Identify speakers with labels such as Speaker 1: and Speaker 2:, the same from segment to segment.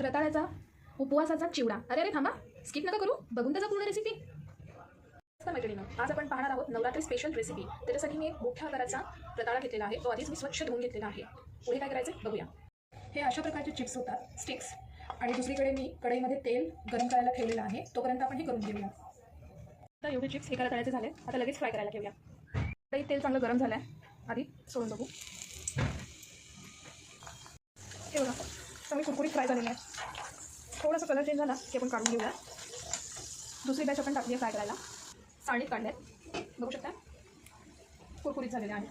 Speaker 1: रताळ्याचा उपवासाचा चिवडा. अरे अरे थांबा. स्किप नका करू. बघून त्याचा पूर्ण रेसिपी मैत्रिणीनं. आज आपण पाहणार आहोत नवरात्री स्पेशल रेसिपी त्याच्यासाठी मी एक मोठ्या आकाराचा रताळा घेतलेला आहे. तो आधीच मी स्वच्छ धुवून घेतलेला आहे. पुढे काय करायचं बघूया. हे अशा प्रकारचे चिप्स होतात. स्टिक्स आणि दुसरीकडे मी कढईमध्ये तेल गरम करायला ठेवलेलं आहे. तोपर्यंत आपण हे करून घेऊया. आता एवढे चिप्स हे करायला करायचे झाले आता लगेच फ्राय करायला घेऊया कढईत तेल चांगलं गरम झालं आहे आधी सोडून बघू. हे बघा कुरकुरीत फ्राय झालेले आहे. थोडासा कलर चेंज झाला की आपण काढून घेऊया. दुसरी बॅच आपण टाकली फ्राय करायला. साळणीत काढल्यात. बघू शकता. कुरकुरीत झालेले आहे.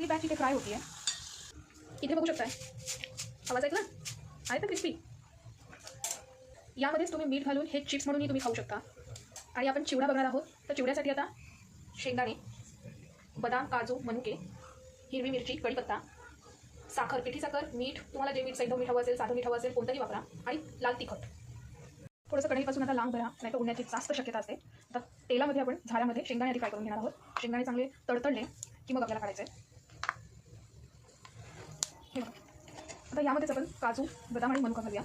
Speaker 1: ही बॅच इथे फ्राय होती आहे इथे बघू शकताय. आवाज ऐकला? आहे तर क्रिस्पी यामध्येच तुम्ही मीठ घालून हे चिप्स म्हणूनही तुम्ही खाऊ शकता. आणि आपण चिवडा बघणार आहोत. तर चिवड्यासाठी आता शेंगदाणे बदाम काजू मनुके हिरवी मिरची कढीपत्ता साखर पिठी साखर मीठ तुम्हाला जे मीठ सैंधव मीठ हवं असेल साधं मीठ हवं असेल कोणतंही वापरा. आणि लाल तिखट. थोडंसं कढईपासून आता लांब भरा नाही तर उडण्याची जास्त शक्यता असते. तर तेलामध्ये आपण झाऱ्यामध्ये शेंगदाणे आधी काय करून घेणार आहोत. शेंगदाणे चांगले तडतडले की मग आपल्याला काढायचे हे बघा. आता यामध्येच आपण काजू बदाम आणि मनुका घालूया.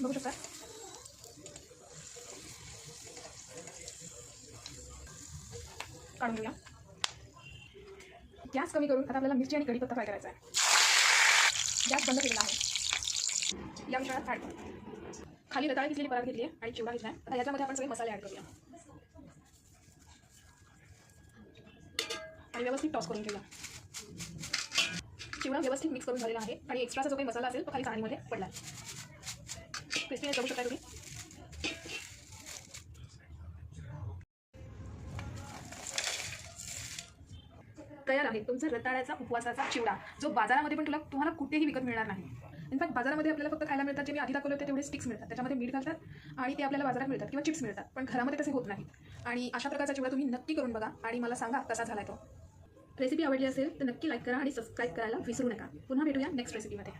Speaker 1: बघू शकता? काढून घेऊया. गॅस कमी करून आता आपल्याला मिरची आणि कढीपत्ता फ्राय करायचा आहे. गॅस बंद केलेला आहे. या मिश्रणात ॲड करू. खाली रताळी घेतलेली परात घेतली आहे आणि चिवडा घेतला आहे. आता याच्यामध्ये आपण सगळे मसाले ॲड करूया. आणि व्यवस्थित टॉस करून घेऊया. चिवडा व्यवस्थित मिक्स करून झालेला आहे. आणि एक्स्ट्राचा जो काही मसाला असेल तो खाली चाळणीमध्ये पडला आहे. क्रिस्पी करू शकता तुम्ही. तयार आहे. तुमचा रताळ्याचा उपवासाचा चिवडा जो बाजारामध्ये पण तुला तुम्हाला कुठेही विकत मिळणार नाही. इनफॅक्ट बाजारामध्ये आपल्याला फक्त खायला मिळतात जे मी आधी दाखवले होते तेवढे स्टिक्स मिळतात. त्याच्यामध्ये मीठ घालतात आणि ते आपल्याला बाजारात मिळतात किंवा चिप्स मिळतात. पण घरामध्ये तसे होत नाहीत. आणि अशा प्रकारचा चिवडा तुम्ही नक्की करून बघा आणि मला सांगा कसा झाला तो. रेसिपी आवडली असेल तर नक्की लाईक करा आणि सबस्क्राईब करायला विसरू नका. पुन्हा भेटूया नेक्स्ट रेसिपीमध्ये